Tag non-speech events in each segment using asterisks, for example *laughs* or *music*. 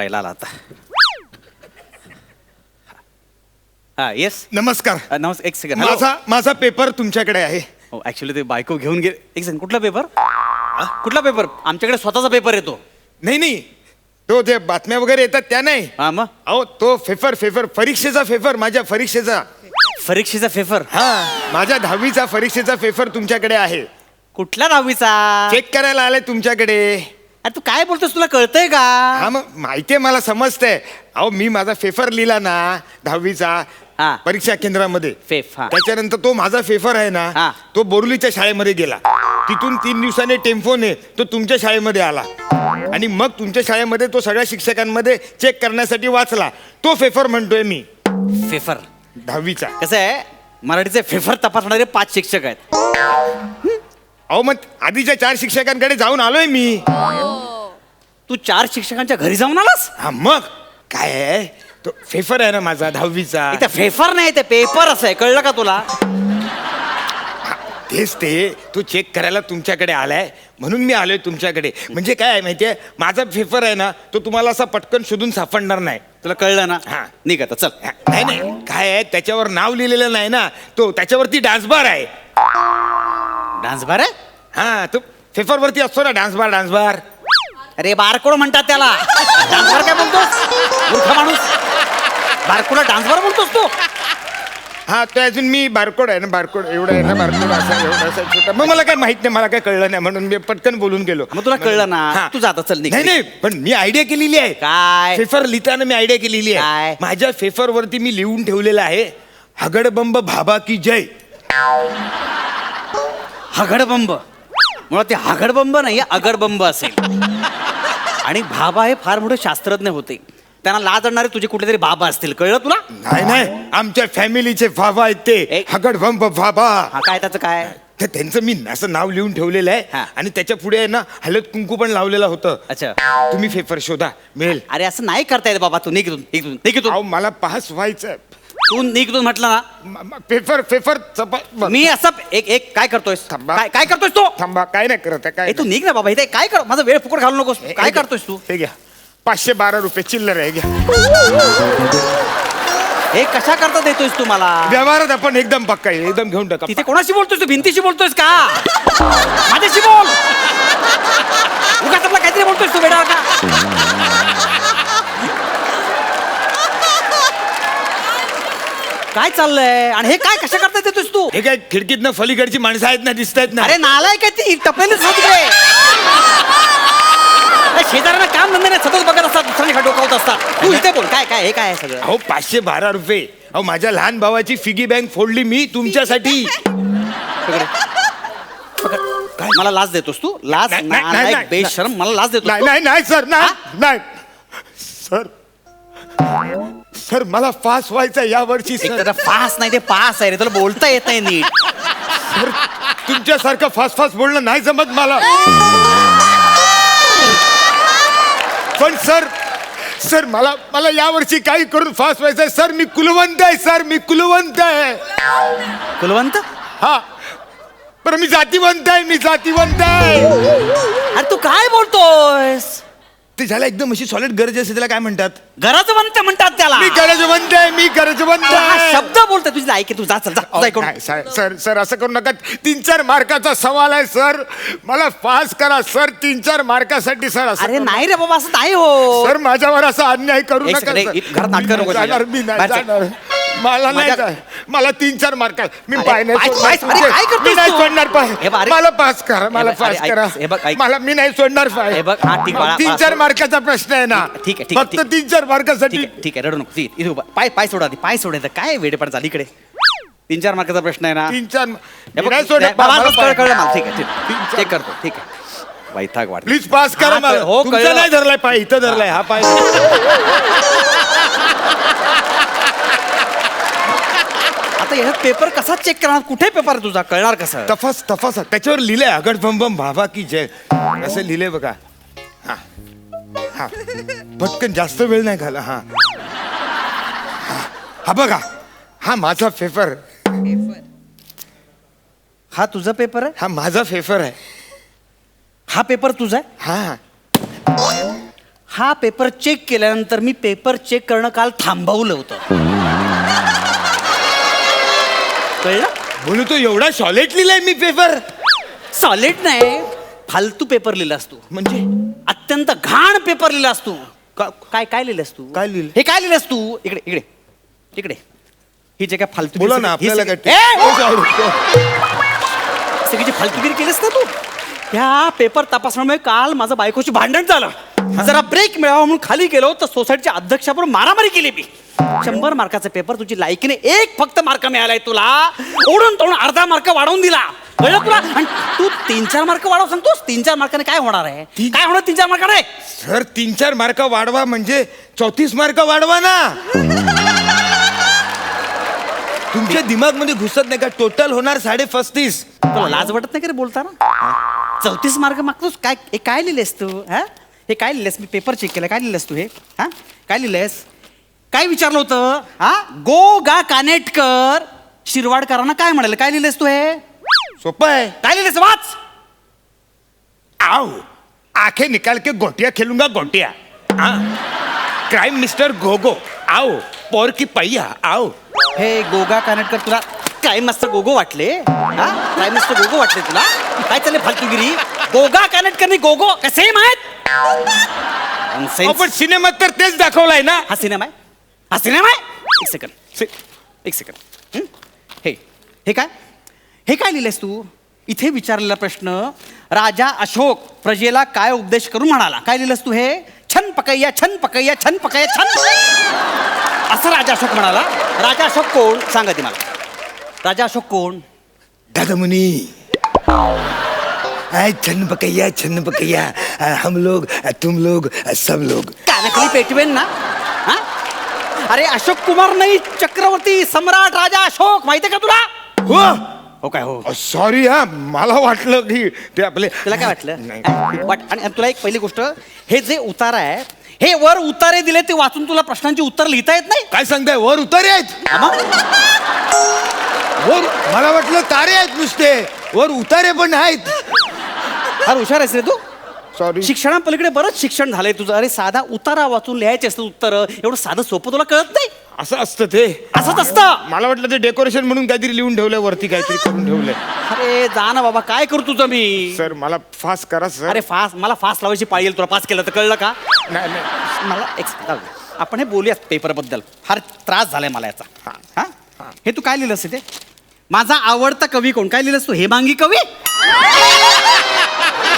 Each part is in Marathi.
मरायला आला आता. हा येस नमस्कार. नमस्कार एक सेकंड माझा माझा पेपर तुमच्याकडे आहे. हो ऍक्च्युली ते बायको घेऊन गे एक सेकंड कुठला पेपर कुठला पेपर आमच्याकडे स्वतःचा पेपर येतो. नाही नाही. तो जे बातम्या वगैरे येतात त्या नाही. हा मग? अहो तो फेफर फेफर परीक्षेचा फेफर माझ्या परीक्षेचा. परीक्षेचा पेपर हा माझ्या दहावीचा परीक्षेचा फेफर तुमच्याकडे आहे. कुठल्या दहावीचा? चेक करायला आलाय तुमच्याकडे. अरे तू काय बोलतोस? तुला कळतंय का? हा मग माहितीये मला समजतंय. अहो मी माझा फेफर लिहिला ना दहावीचा. परीक्षा केंद्रामध्ये. फेफ हा. त्याच्यानंतर तो माझा फेफर आहे हा. ना तो बोरुलीच्या शाळेमध्ये गेला. तिथून तीन दिवसाने टेम्पोने तो तुमच्या शाळेमध्ये आला. आणि मग तुमच्या शाळेमध्ये तो सगळ्या शिक्षकांमध्ये चेक करण्यासाठी वाचला. तो फेफर म्हणतोय मी. फेफर. दहावीचा. कसं आहे? मराठीचे फेफर तपासणारे पाच शिक्षक आहेत. अहो मग आधीच्या चार शिक्षकांकडे जाऊन आलोय मी. तू चार शिक्षकांच्या घरी जाऊन आलास? हा मग? काय आहे? तो फेफर आहे ना माझा दहावीचा. इथे फेफर नाही ते पेपर असं आहे. कळलं का तुला? तेच ते. तो चेक करायला तुमच्याकडे आलाय. म्हणून मी आलोय तुमच्याकडे. म्हणजे काय आहे माहितीये? माझा फेफर आहे ना तो तुम्हाला असा पटकन शोधून सापडणार नाही. तुला कळलं ना? हा. निघ आता चल. नाही नाही. काय आहे? त्याच्यावर नाव लिहिलेलं नाही ना. तो त्याच्यावरती डान्स बार आहे. डान्स बार आहे हा तो पेपर वरती असतो ना डान्स बार डान्स बार. अरे बारकोड म्हणतात त्याला. डान्स बार काय बोलतोस? मूर्ख माणूस. बारकोडला डान्स बार बोलतोस तू. हा तो अजून मी बारकोड आहे ना बारकोड एवढं आहे ना बारकोड असा एवढा असा छोटा. मग मला काय माहीत नाही मला काय कळलं नाही म्हणून मी पटकन बोलून गेलो. मग तुला कळलं ना? हा. तू जाता चल निघ. नाही नाही पण मी आयडिया केलेली आहे. काय? फेफर लिहिताना मी आयडिया केलेली काय? आहे माझ्या फेफर वरती मी लिहून ठेवलेलं आहे हगडबंब भाबा की जय. हगडबंब. मुळात ते हगडबंब नाही अगडबंब असेल. आणि बाबा हे फार मोठे शास्त्रज्ञ होते. त्यांना लाज आणणारे तुझे कुठले तरी बाबा असतील. कळलं तुला? नाही नाही. आमच्या फॅमिलीचे बाबा आहेत ते. ए. हगडबंब बाबा हा काय त्याचं काय? तर त्यांचं मी असं नाव लिहून ठेवलेलं आहे. हा. आणि त्याच्या पुढे आहे ना हळद कुंकू पण लावलेलं होतं. अच्छा. तुम्ही फेफर शोधा. मिळेल. अरे असं नाही करता येत बाबा तू. निघतून निघतून निघतून अहो मला पास व्हायचं तू निघतून म्हटलं ना. म- म- पेपर पेपर चपा ब- मी असं एक एक काय करतोयस? थांबा. काय काय करतोयस तू? थांबा काय नाही करत आहे, काय ए तू. निघ ना बाबा इथे काय कर माझा वेळ फुकट घालू नकोस. काय हे घ्या. करतोयस तू? हे घ्या. पाचशे बारा रुपये चिल्लर आहे घ्या. हे कशा करता देतोयस तू मला? व्यवहारात आपण एकदम पक्का आहे एकदम घेऊन टाका. तिथे कोणाशी बोलतोयस तू? भिंतीशी बोलतोयस का? माझ्याशी बोल. उगाच आपला काहीतरी बोलतोयस तू बेटा का? काय चाललंय? आणि हे काय कशा करता देतोयस तू? हे काय खिडकीतनं फलीकडची माणसं आहेत ना दिसत आहेत ना? अरे नालाय काय ती? रे शेजाऱ्यांना काम धंदे नाही सतत बघत असतात दुसऱ्यांनी डोकावत असतात तू इथे बोल काय काय हे काय आहे सगळं? अहो पाचशे बारा रुपये. अहो माझ्या लहान भावाची फिगी बँक फोडली मी तुमच्यासाठी. काय मला लाज देतोस तू? लाज नाही, नाही, नालायक, नाही, बेशरम मला लाज देतोस नाही? नाही नाही सर नाही नाही. सर सर मला पास व्हायचं या वर्षी एक सर. फास नाही ते पास आहे रे तुला बोलता येत नाही नीट. सर, तुमच्यासारखं फास्ट फास्ट बोलणं नाही जमत मला. पण सर सर मला मला यावर्षी काही करून फास्ट व्हायचंय. सर मी कुलवंत आहे सर मी कुलवंत आहे. कुलवंत? हा. पण मी जातीवंत आहे मी जातीवंत आहे. अरे तू काय बोलतोयस? ते झालं एकदम अशी सॉलिड गरज असते त्याला काय म्हणतात? गरजवंत म्हणतात त्याला. मी गरजवंत आहे मी गरजवंत तू हा आहे. शब्द बोलतोय. तुझी ऐक तू जा चल जा अहो, जा इकडून. नाही, सर सर सर असं करू नका. तीन चार मार्काचा सवाल आहे सर. मला पास करा सर. तीन चार मार्कासाठी सर असं अरे करू नाही रे बाबा असं नाही हो सर माझ्यावर असा अन्याय करू एक नका सेकंड, सर. एक- घरात नाटकं नको मी नाही जाणार मी नाही बाहेर चल. जाणार. मला नाही माझ्या- जाय- मला तीन चार मार्क मी अरे, पाय नाही पाय- सोडणार. पाय- अरे, काय करतोस मी नाही तू? सोडणार पाय. हे बघ, अरे- मला पास करा मला बघ, पास करा. हे बघ, ऐक. मला मी नाही सोडणार पाय. हे बघ, हा, ठीक, बाळा, तीन बाळा, चार सोड. मार्काचा प्रश्न आहे ना. ठीक आहे, ठीक आहे, फक्त ठीक. तीन चार मार्कासाठी ठीक आहे ठीक आहे रडू नको. ती- इथे उभा. पाय पाय सोडा आधी पाय सोडायचं काय वेडेपण झाली इकडे? तीन चार मार्काचा प्रश्न आहे ना. तीन चार हे मी बघ, नाही सोडणार बाबा, मला बस कळलं पाय- कळलं मला. ठीक आहे ठीक तीन आहे चार- चेक करतो ठीक आहे. वैताग वाढ प्लीज पास करा हा, मला. हो, तुमचा कळलं. नाही धरलाय पाय इथं धरलाय. हा पाय. *laughs* आता याच्यात पेपर कसा चेक करणार? कुठे पेपर आहे तुझा? कळणार कसं? तफास तफास त्याच्यावर लिहिलंय अगड बम बम भाभा की जय. असं लिहिलंय बघा. हा. हा. पटकन जास्त वेळ नाही घाला हा. हा. हा बघा. हा माझा फेफर हा तुझा पेपर आहे? हा माझा फेफर आहे. हा पेपर तुझा आहे? हा. हा हा पेपर चेक केल्यानंतर मी पेपर चेक करणं काल थांबवलं होतं. कळलं? म्हणून तो एवढा सॉलेट लिहिलाय मी पेपर सॉलिड नाही. फालतू पेपर लिहिलास तू. म्हणजे? अत्यंत घाण पेपर लिहिलास तू. का- काय काय लिहिलंस तू? काय लिहिलं? हे काय लिहिलंस तू? इकडे इकडे. इकडे. ही जे काय फालतू बोला ना आपल्याला काय सगळीची फालतूगिरी केलीस ना तू ह्या पेपर तपासण्यामुळे काल माझं बायकोशी भांडण झालं. जरा ब्रेक मिळावा म्हणून खाली गेलो तर सोसायटीच्या अध्यक्षाबरोबर मारामारी केली मी. शंभर मार्काचा पेपर तुझी लायकीने एक फक्त मार्क मिळालाय तुला. ओढून तोडून अर्धा मार्क वाढवून दिला. कळलं तुला? आणि तू तीन चार मार्क वाढव सांगतोस? तीन चार मार्काने काय होणार आहे? काय होणार तीन चार मार्काने? सर तीन चार मार्क वाढवा म्हणजे चौतीस मार्क वाढवा ना. तुमच्या दिमागमध्ये घुसत नाही का? टोटल होणार साडे पस्तीस तुला लाज वाटत नाही का रे बोलताना? चौतीस मार्क मागतोस? काय हे काय लिहिलेस तू? हा? हे काय लिहिलेस? मी पेपर चेक केला. काय लिहिलेस तू हे? हा? काय लिहिलेस? काय विचारलं होतं? हा? गो गा कानेटकर. शिरवाडकरांना काय म्हणाले? काय लिहिलेस तू हे? सोपं आहे. काय लिहिलेस वाच! आओ आंखें निकाल के गोटिया खेलूंगा गोटिया. हाँ क्राइम मिस्टर गोगो. आओ पोर की पहिया आओ हे गोगा कानेटकर तुला काय मस्त गोगो वाटले? हा? काय मस्त गोगो वाटले तुला? काय चालले फालतूगिरी? गोगा कानेटकर आणि गोगो? सेम आहेत? अहो, Nonsense. पण सिनेमात तर तेच दाखवलाय ना. हा सिनेमा आहे? हा सिनेमा आहे? एक सेकंड एक सेकंड हं? हे हे काय? हे काय लिहिलेस तू? इथे विचारलेला प्रश्न राजा अशोक प्रजेला काय उपदेश करून म्हणाला? काय लिहिलंस तू हे? छन पकैया छन पकैया छन पकैया छन असं राजा अशोक म्हणाला. राजा अशोक कोण? सांगा ती मला. राजा अशोक कोण? दादा मुनी आय छन्न पकैया छन्न पकैया हम लोग तुम लोग सब लोग. कानाखाली पेटवेन ना? अरे अशोक कुमार नाही चक्रवर्ती सम्राट राजा अशोक माहितीये का तुला? हो हो काय हो. सॉरी हा मला वाटलं की ते आपले तुला काय वाटलं? नाही. वाट आणि आणि तुला एक पहिली गोष्ट हे जे उतार आहे हे वर उतारे दिले ते वाचून तुला प्रश्नांची उत्तर लिहिता येत नाही? काय सांगताय वर उतारे आहेत? हा? वर मला वाटलं तारे आहेत नुसते वर उतारे पण आहेत. फार हुशार आहेस रे तू. सॉरी शिक्षणापलीकडे बरंच शिक्षण झालंय तुझं. अरे साधा उतारा वाचून लिहायचे असतं उत्तर एवढं साधं सोपं तुला कळत नाही? असं असतं ते. असंच असतं? मला वाटलं ते डेकोरेशन म्हणून काहीतरी लिहून ठेवलंय वरती काहीतरी करून ठेवलंय. अरे जा ना बाबा काय करू तुझं मी? सर मला फास्ट करा सर. अरे फास मला फास लावायची पाळी येईल तुला पास केलं तर कळलं का? नाही नाही. मला एक. आपण हे बोलूयात पेपरबद्दल फार त्रास झालाय मला याचा. हा. हे? तू काय लिहिलंस ते माझा आवडता कवी कोण? काय लिहिलंस तू? हेमांगी कवी?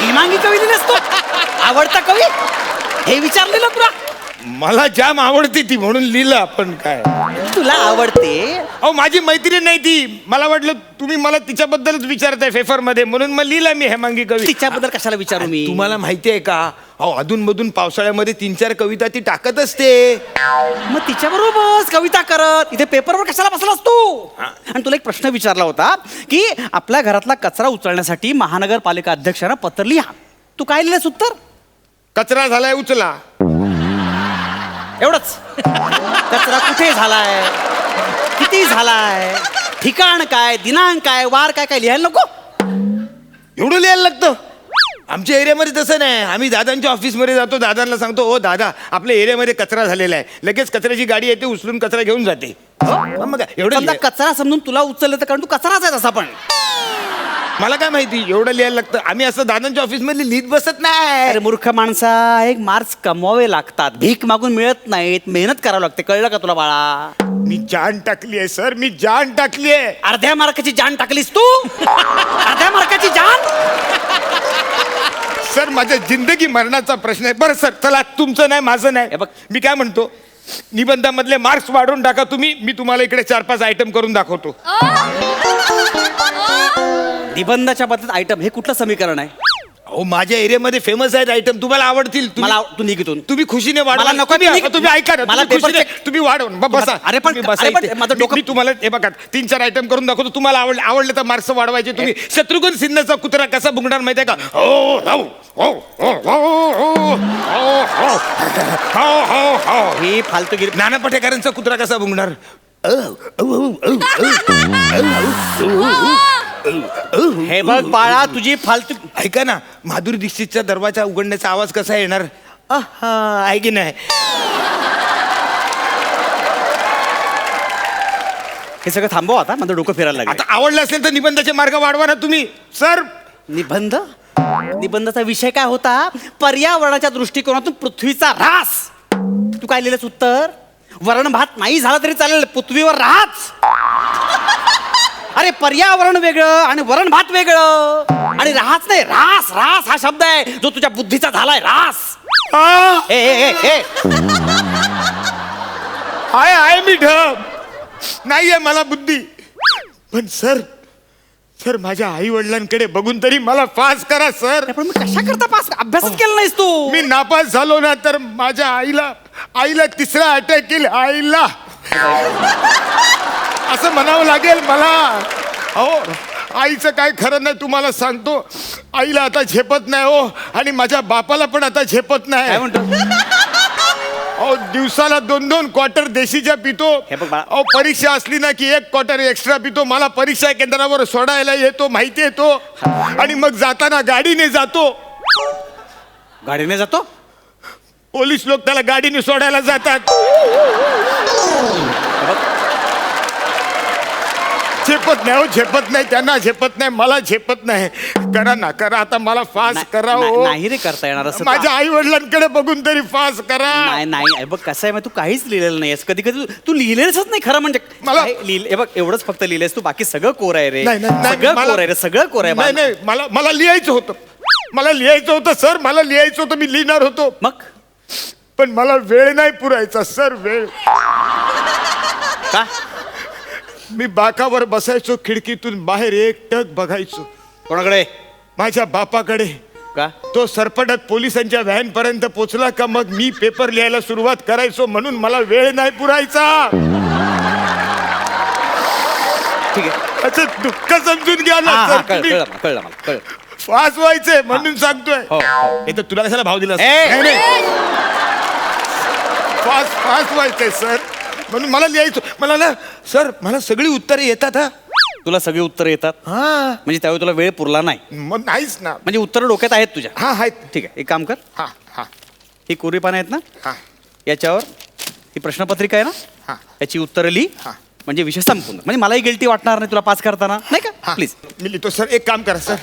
हेमांगी कवी लिहिलंस आवडता कवी? हे विचारलेलं तुला? मला जाम आवडते ती म्हणून लिहिलं आपण काय. तुला आवडते? अहो माझी मैत्रीण नाही ती. मला वाटलं तुम्ही मला तिच्याबद्दलच विचारताय पेपरमध्ये म्हणून मग लिहिला मी हेमांगी कवी. तिच्याबद्दल कशाला विचारू मी? तुम्हाला माहिती आहे का? अहो अधून मधून पावसाळ्यामध्ये तीन चार कविता ती टाकत असते. मग तिच्याबरोबर कविता करत इथे पेपरवर कशाला बसलास तू? आणि तुला एक प्रश्न विचारला होता की आपल्या घरातला कचरा उचलण्यासाठी महानगरपालिका अध्यक्षांना पत्र लिहा. तू काय लिहिलंस उत्तर? कचरा झालाय उचला. एवढंच. कचरा कुठे झालाय? किती झालाय? ठिकाण काय दिनांक काय वार काय काय लिहायला नको. एवढं लिहायला लागतं? आमच्या एरियामध्ये तसं नाही. आम्ही दादांच्या ऑफिसमध्ये जातो दादांना सांगतो हो दादा आपल्या एरियामध्ये कचरा झालेला आहे. लगेच कचऱ्याची गाडी येते उचलून कचरा घेऊन जाते. हो? मग एवढं समजा लिहाय- कचरा समजून तुला उचललं तर कारण तू कचराच आहे तसा पण. मला काय माहिती एवढं लिहायला लागतं. आम्ही असं दादांच्या ऑफिसमध्ये लिहित बसत अरे नाही मूर्ख माणसा एक मार्क्स कमवावे लागतात. भीक मागून मिळत नाहीत. मेहनत करावं लागते. कळलं का तुला बाळा? मी जान टाकली आहे सर. मी जान टाकली आहे. अर्ध्या मार्काची जान टाकलीस तू? अर्ध्या मार्काची जान? सर माझ्या जिंदगी मरणाचा प्रश्न आहे. बरं सर चला तुमचं नाही माझं हे नाही बघ. मी काय म्हणतो? निबंधामधले मार्क्स वाढवून टाका तुम्ही. मी तुम्हाला इकडे चार पाच आयटम करून दाखवतो. निबंधाच्या बद्दल आयटम हे कुठलं समीकरण आहे अहो माझ्या एरियामध्ये फेमस आहेत आयटम तुम्हाला आवडतील तुम्ही- मला आव- तू तुम्ही खुशीने वाढवा मला नको, तुम्ही तुम्ही ऐका ना मला तुम्ही paper खुशीने- check- तुम्ही वाढवून ब- बसा अरे पण- तुम्ही बसा अरे पण इथे. माझं मी- डोकं- मी तुम्हाला हे बघा तीन चार आयटम करून दाखवतो तुम्हाला आवडले आवडले तर मार्क्स वाढवायचे तुम्ही शत्रुघ्न सिन्हाचा कुत्रा कसा बुंगणार माहितीये का हो हो हो हो हो हो हो हो हो हो हो ही फालतूगिरी नाना पटेकरांचा कुत्रा कसा बुंगणार हे बघ बाळा तुझी फालतू ऐका ना माधुरी दीक्षितचा दरवाजा उघडण्याचा आवाज कसा येणार? आहा, आहे की नाही? हे सगळं थांबव आता माझं डोकं फिरायला लागलं. आता आवडलं असेल तर निबंधाचे मार्ग वाढवा ना तुम्ही. सर! निबंध? निबंधाचा विषय काय होता? पर्यावरणाच्या दृष्टिकोनातून पृथ्वीचा ऱ्हास. तू काय लिहिलंस उत्तर? वरण भात नाही झाला तरी चालेल पृथ्वीवर राहाच. अरे पर्यावरण वेगळं आणि वरण भात वेगळं. आणि राहाच नाही रास रास हा शब्द आहे जो तुझ्या बुद्धीचा झालाय रास. ए ए ए ए आहे आहे मी ढब नाहीये मला बुद्धी. पण सर सर माझ्या आई वडिलांकडे बघून तरी मला पास करा सर. पण मग कशा करता पास? अभ्यासच केला नाहीस तू. मी नापास झालो ना तर माझ्या आईला आईला तिसरा अटॅक येईल आईला. असं म्हणावं लागेल मला. हो आईचं काय खरं नाही तुम्हाला सांगतो. आईला आता झेपत नाही हो आणि माझ्या बापाला पण आता झेपत काय नाही म्हणतो? अहो दिवसाला दोन दोन क्वार्टर देशीच्या पितो हे बघ बाळा. अहो परीक्षा असली ना की एक क्वार्टर एक्स्ट्रा पितो. मला परीक्षा केंद्रावर सोडायला येतो माहिती येतो आणि मग जाताना गाडीने जातो. गाडीने जातो? पोलीस लोक त्याला गाडीने सोडायला जातात. झेपत नाही हो झेपत नाही त्यांना झेपत नाही मला झेपत नाही. करा ना करा आता मला फास ना- करा हो. नाही रे करता येणार असं माझ्या आई वडिलांकडे बघून तरी फास करा. नाही नाही हे बघ कसं आहे तू काहीच लिहिलेलं नाहीस कधी कधी तू- लिहिलेलंच नाही खरं म्हणजे. मला- काय लिहिलं- हे बघ एवढंच फक्त लिहिलंयस तू बाकी सगळं कोर आहे रे. नाही नाही नाही, सगळं मला- कोर आहे रे सगळं कोर आहे नाही. नाही मला मला लिहायचं होतं. मला लिहायचं होतं सर मला लिहायचं होतं मी लिहिणार होतो. मग? पण मला वेळ नाही पुरायचा सर वेळ का? मी बाकावर बसायचो खिडकीतून बाहेर एकटक बघायचो. कोणाकडे? माझ्या बापाकडे. का? तो सरपटत पोलिसांच्या व्हॅन पर्यंत पोचला का मग मी पेपर लिहायला सुरुवात करायचो म्हणून मला वेळ नाही पुरायचा. ठीक आहे. अच्छा दुःख समजून घ्या हा, ना सर कळलं तुम्ही. कळलं मला, कळलं मला कळलं फास व्हायचंय म्हणून सांगतोय. हो, हो. हे तर तुला कशाला भाव दिला? ए! नाही, नाही. फास फास व्हायचंय सर. म्हणून मला लिहायचं मला ना सर मला सगळी उत्तरे येतात हा. तुला सगळी उत्तरं येतात? हा. म्हणजे त्यावेळी तुला वेळ पुरला नाही? मग नाहीच ना. म्हणजे उत्तरं डोक्यात आहेत तुझ्या? हा आहेत. ठीक आहे एक काम कर. हा हा. ही कोरी पानं आहेत ना? हा. याच्यावर ही प्रश्नपत्रिका आहे ना? हा. याची उत्तरं लिही हा. म्हणजे विषय संपून म्हणजे मलाही गिल्टी वाटणार नाही तुला पास करताना. नाही का? हा. प्लीज मी लिहितो सर एक काम करा सर.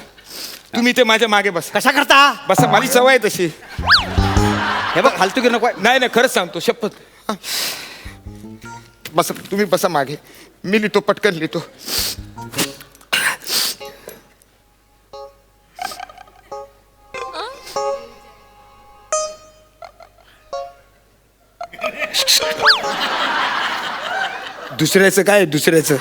तुम्ही ते माझ्या मागे बसा. कशा करता? बसा माझी सवय आहे तशी. हे बघ फालतू की नको. नाही नाही खरंच सांगतो शपथ. बसा तुम्ही बसा मागे. मी लिहितो पटकन लिहितो. दुसऱ्याचं काय दुसऱ्याचं?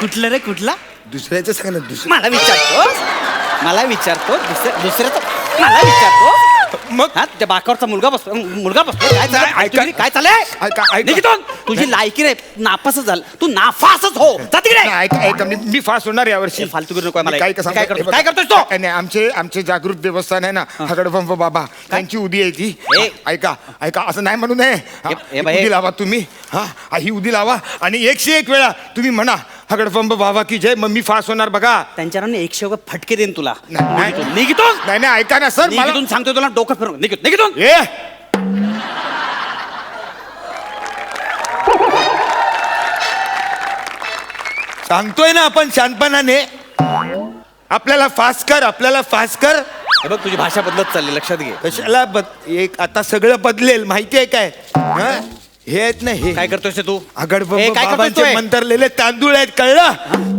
कुठलं रे कुठला? दुसऱ्याचं सांग ना दुसरं. मला विचारतो मला विचारतो दुसऱ्या दुसऱ्याचा मला विचारतो मग हा त्या बाकावरचा मुलगा बसतो मुलगा बसतो काय चाललंय ऐका- Actually काय चाललंय ऐका- ऐका. निकितोन, तुझी लायकी रे नापासच झालं तू नाफासच हो जा तिकडे नाही, ऐका ऐका मी मी फास्ट होणार यावर्षी फालतू करू नको मला. मी काय काय सांगतो? करतोस? हे बघा. काय करतोस तो? काय नाही आमचे आमचे जागृत देवस्थान आहे ना हगडपंप बाबा त्यांची उदी आहे ती ए. ऐका ऐका असं नाही म्हणू नये हा, ही बाई. उदी लावा तुम्ही हा हा, ही उदी लावा आणि एकशे एक वेळा तुम्ही म्हणा हगडपंप बाबा की जय मग मी फास्ट होणार बघा. त्यांच्या एकशे फटके देईन तुला. नाही, निकितोन नाही नाही ऐका ना सर मला सांगतो तुला डोकं फिरून निकित निकितून ए! सांगतोय ना आपण शांतपणाने आपल्याला फास्ट कर आपल्याला फास्ट कर. हे बघ तुझी भाषा बदलत चालली लक्षात घे. कशाला बद एक आता सगळं बदलेल माहिती आहे काय? हं? हे आहेत ना हे. काय करतोस ते? काय करतोय? बाबांचे? मंतरलेले तांदूळ आहेत कळलं?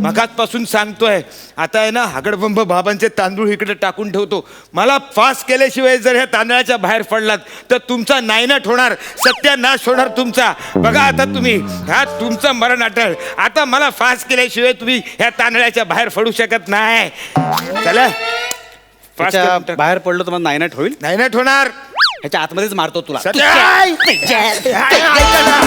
मगाचपासून सांगतोय. आता आहे ना हगडबंब बाबांचे तांदूळ इकडे टाकून ठेवतो. मला फास केल्याशिवाय जर ह्या तांदळाच्या बाहेर पडलात तर तुमचा नायनाट होणार सत्यानाश होणार तुमचा. बघा आता तुम्ही हा तुमचं मरण अटळ. आता मला फास केल्याशिवाय तुम्ही ह्या तांदळाच्या बाहेर पडू शकत नाही. चला. फास त्याच्या करून टाक. बाहेर पडलो तर मला नायनाट होईल? नायनाट होणार. ह्याच्या आतमध्येच मारतो तुला. सत्य- ऐका ना.